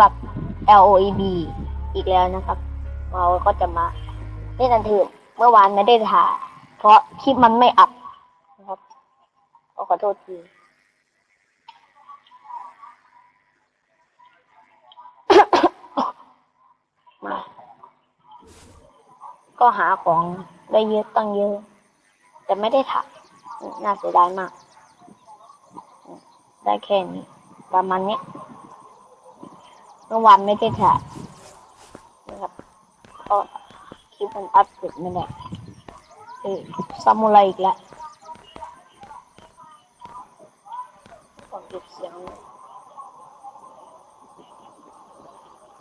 กับ LOEB อีกแล้วนะครับ เราก็จะมาเล่นอันถือเมื่อวานไม่ได้ถ่ายเพราะคลิปมันไม่อัพนะครับขอโทษทีมาก็หาของได้เยอะตั้งเยอะ แต่ไม่ได้ถ่ายน่าเสียดายมาก ได้แค่นี้ ประมาณนี้ เมื่อวานไม่ได้ถ่ายนะครับก็คลิปมันอัพเสร็จไม่ได้เออซามูไรอีกแล้วต้องเก็บเสียง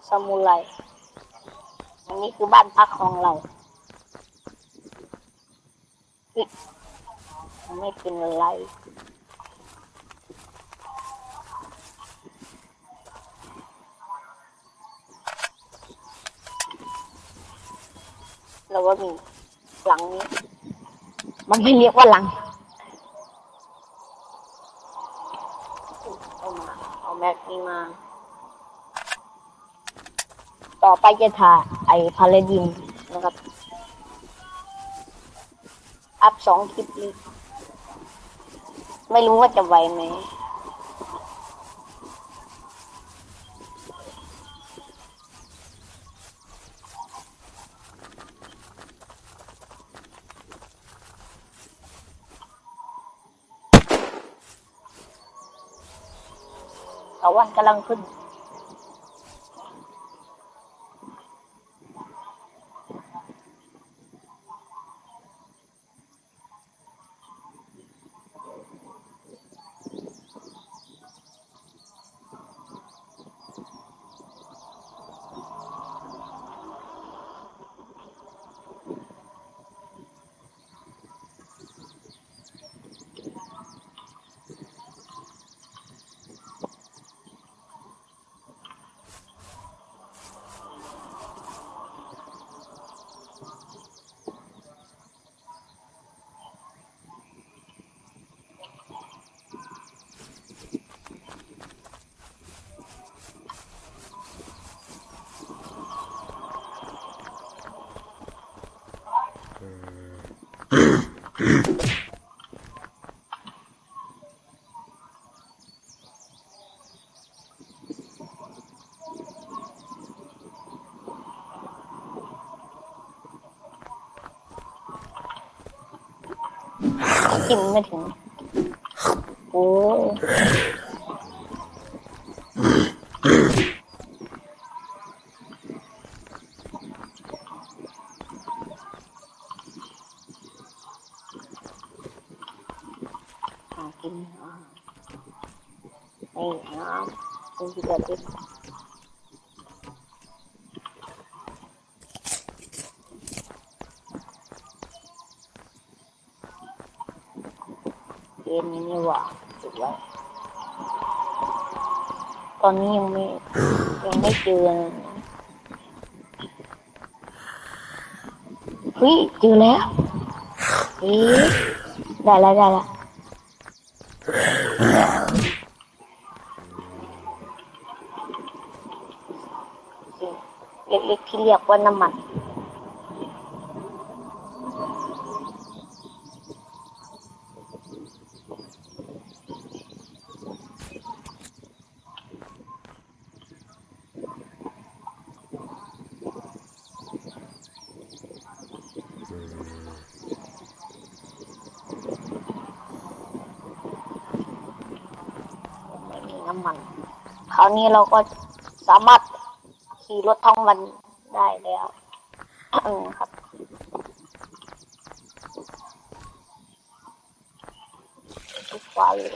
ซามูไรอันนี้คือบ้านพักของเราไม่เป็นไร เรา ว่ามีหลังนี้ มันไม่เรียกว่าหลัง เอามา เอาแม็กนี้มา ต่อไปจะถ่ายไอ้พาเลดินนะครับ อัพสองคลิปนี้ ไม่รู้ว่าจะไหวไหม วันกำลังขึ้น กินไม่ถึง โอ้อ่ากินอ่านี่น้ำคุณที่เกิดขึ้น เกมนี้นี่หว่าสุดแล้ว ตอนนี้ยังไม่ยังไม่เจอเลยนะเฮ้ยเจอแล้วเอ๊ะได้แล้วได้แล้วเล็กๆที่เรียกว่าน้ำมัน ไม่มีน้ำมัน คราวนี้เราก็สามารถขี่รถท่องวันได้แล้วอืมครับ ทุกขวาเลย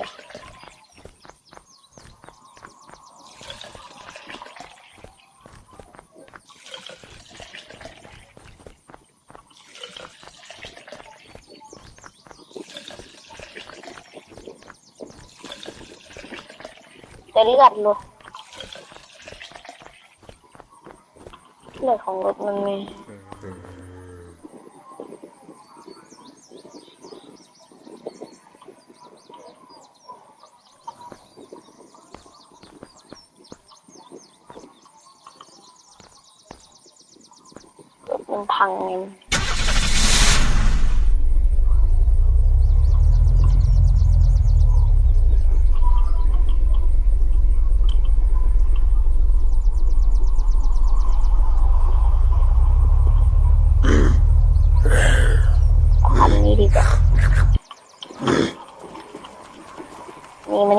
แต่เลือดรถ เหล็กของรถมันมีมันพังไง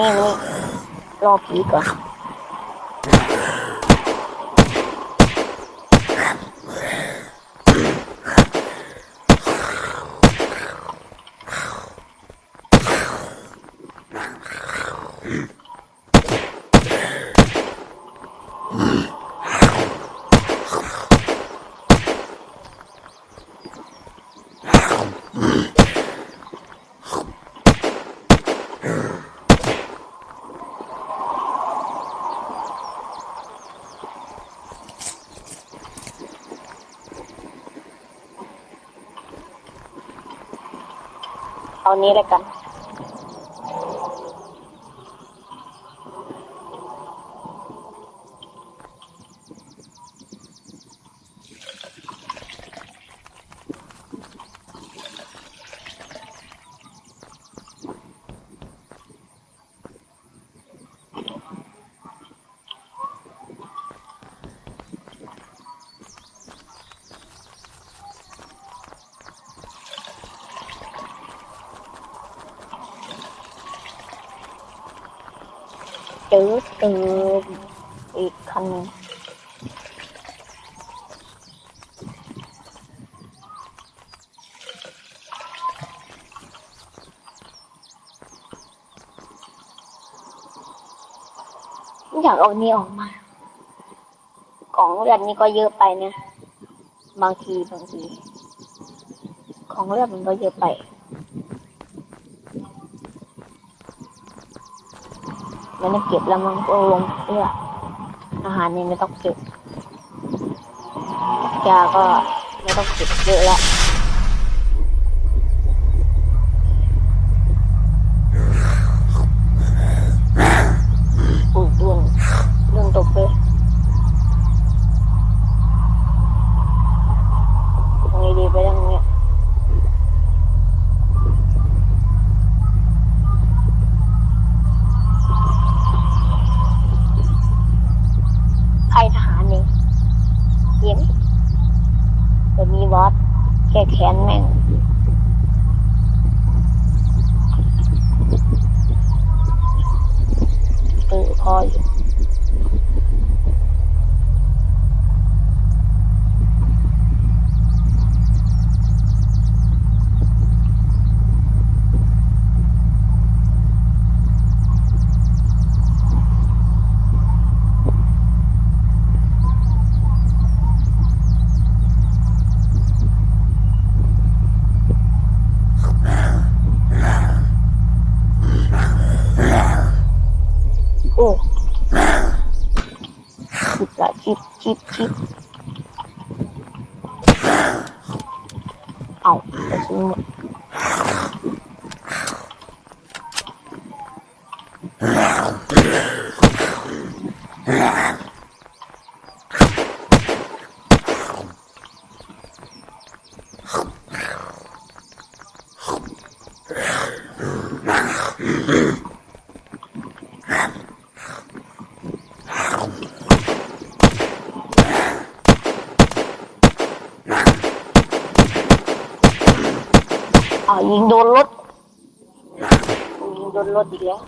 นี่ม เอานี้แล้วกัน เจอเติมอีกคันหนึ่ง อยากเอานี้ออกมากล่องเลือดนี่ก็เยอะไปนะบางทีบางที ของเลือดมันก็เยอะไปมันไม่เก็บแล้วมันก็ลงเพื่ออาหารนี่ไม่ต้องเก็บยาก็ไม่ต้องเก็บเยอะแล้ว ยิงโดนรถยิงโดนรถอีกแล้ว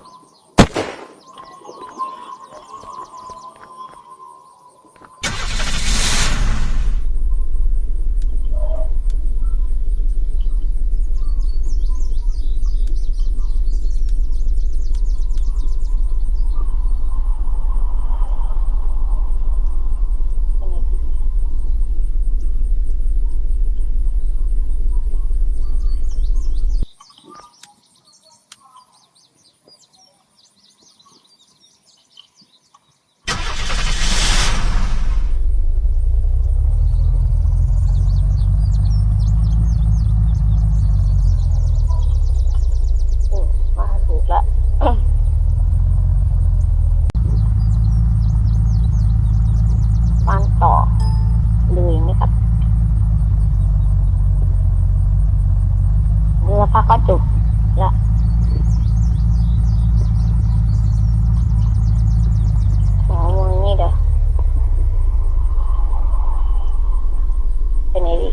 ไปไหนดี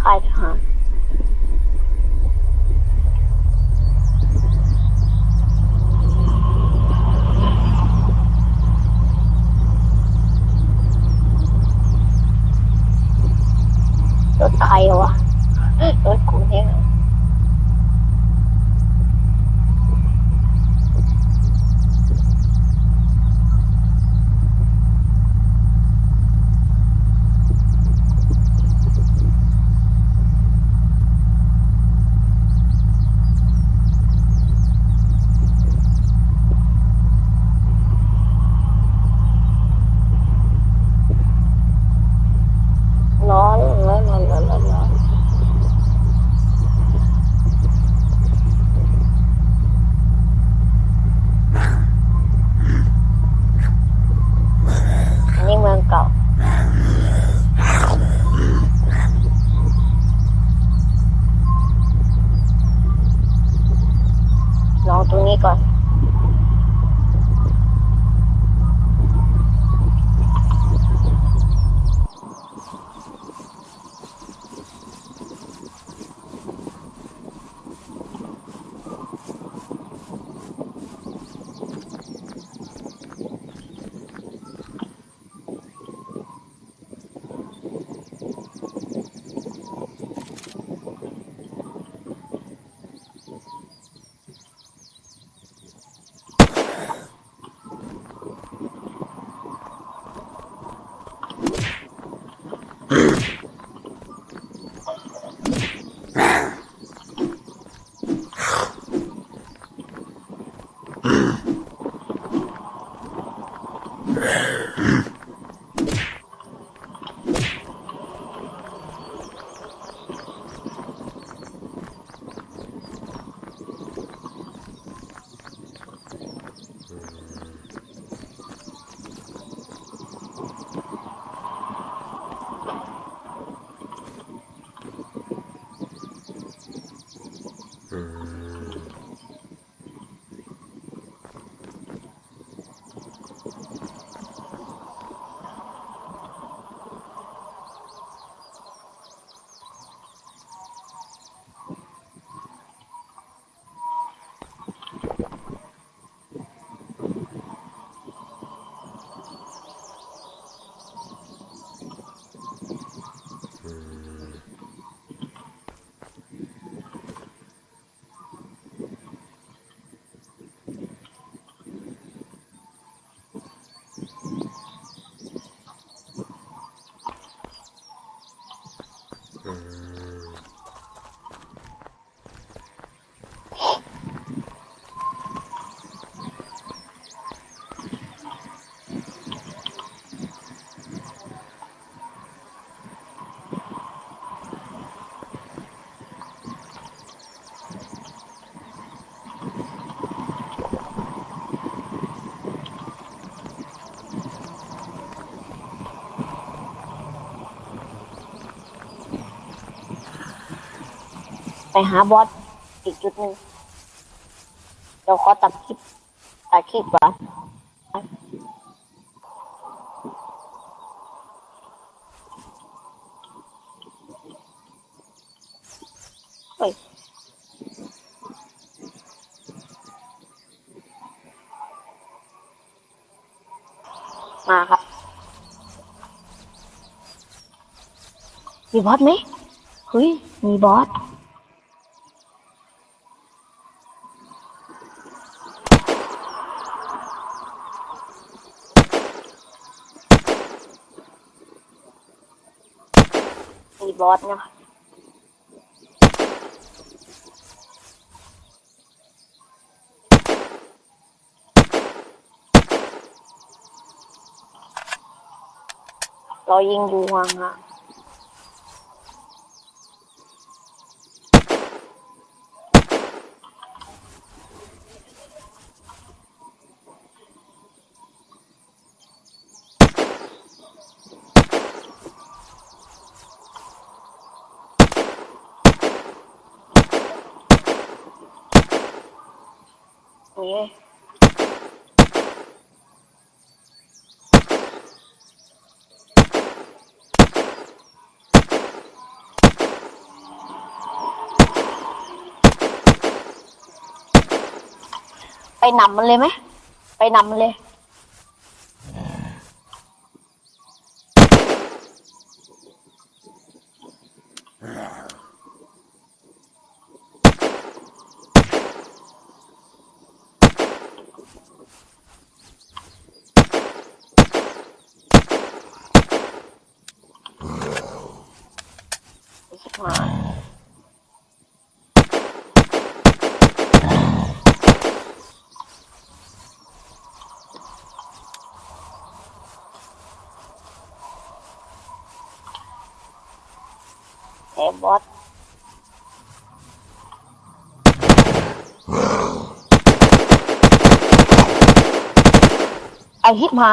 ค่ายทหารรถใครวะรถกูเนี่ย ร้อนร้อนร้อนร้อนร้อน หาบอสอีกจุดหนึ่งเดี๋ยวขอตัดคลิปตัดคลิปก่อนเฮ้ยมาครับมีบอสไหมเฮ้ย มีบอสีบอสนะเรายิงอยู่ห่างอะนี่ นำมันเลยไหมไปนำมันเลย เอ้บอสไอฮิปมา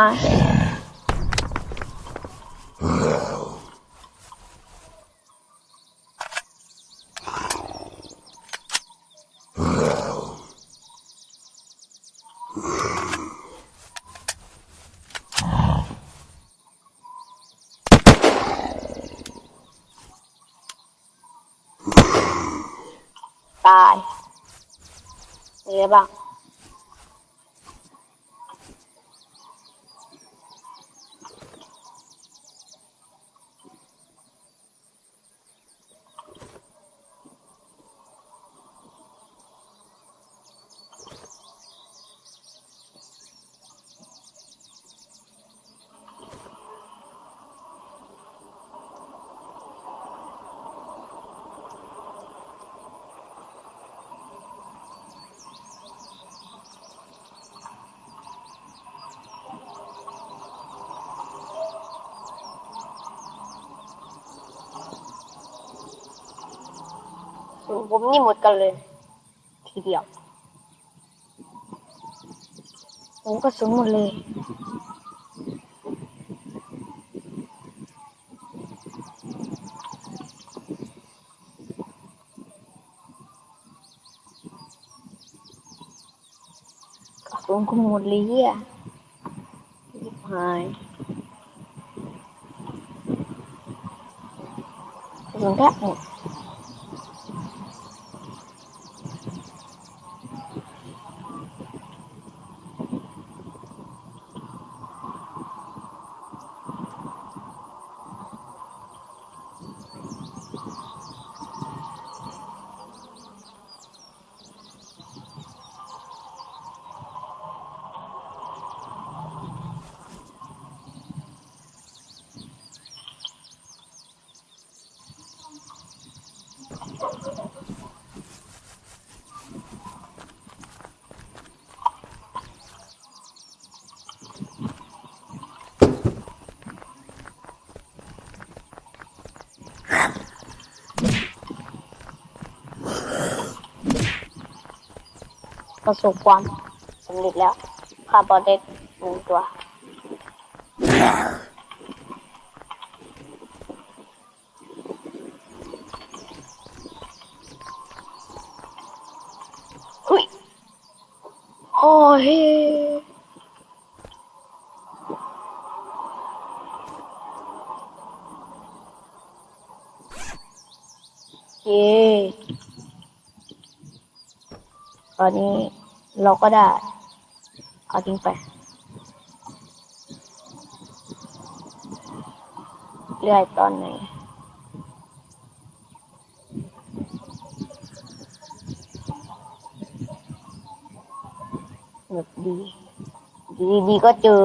ตาย มี นี่หมดกันเลย ทีเดียวผมก็สูญหมดเลยกระสุนกูหมดเลยเหี้ยยิบหายกระสุนแค่หมด ประสบความสำเร็จแล้วคาร์บอนเด็กหนึ่งตัว หุยโอ้ยเย้ ตอนนี้เราก็ได้ เอาทิ้งไป เรื่อยตอนไหนแบบดี ดีดีก็เจอ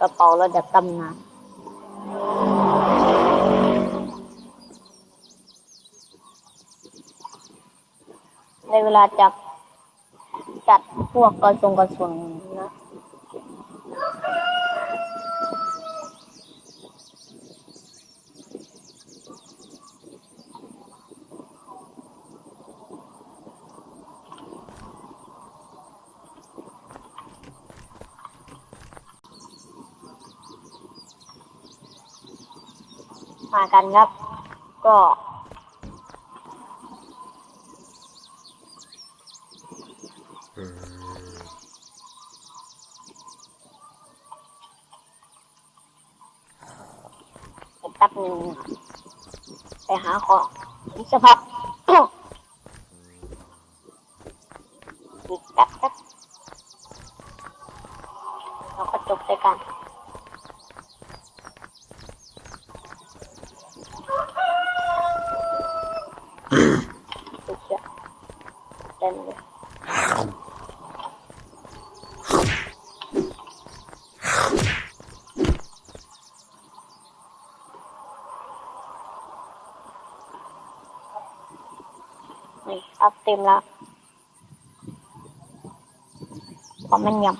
กระเป๋าระดับตำนานในเวลาจับ จัดพวกกระสุนกระสุนนะมากันครับ ก็ แป๊บหนึ่งไปหาของสักพัก อีกแป๊บแป๊บ ช่กันสุดยอดเต็มเลยนี่อัพ เต็มแล้วความแม่นยำ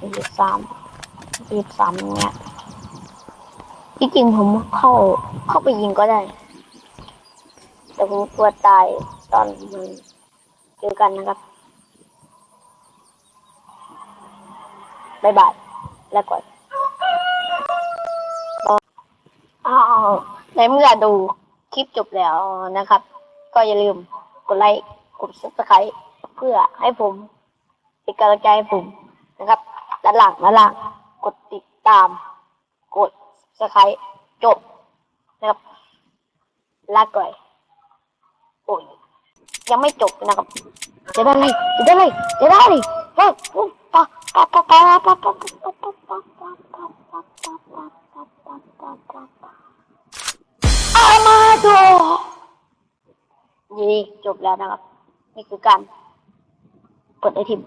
ยี่สิบสามยี่สิบสามเนี่ย ที่จริงผมเข้าเข้าไปยิงก็ได้ แต่ผมกลัวตายตอนมันเจอกันนะครับบายบาย แล้วก่อนอ้าวในเมื่อดูคลิปจบแล้วนะครับ ก็อย่าลืมกดไลค์ กดซับสไครต์เพื่อให้ผมเป็นกำลังใจให้ผมนะครับด้านหลังด้านหลังกดติดตาม ดสไครต์จบนะครับลาก่อยโอ้ยยังไม่จบนะครับจะได้เลยจะได้เลยจะได้เลยเฮ้ยปะปะปะปะปะปะปะปะปะปะปะปะปะปะปะปะปะปะปะอามาโดนี่จบแล้วนะครับ นี่คือการเปิดไอทิม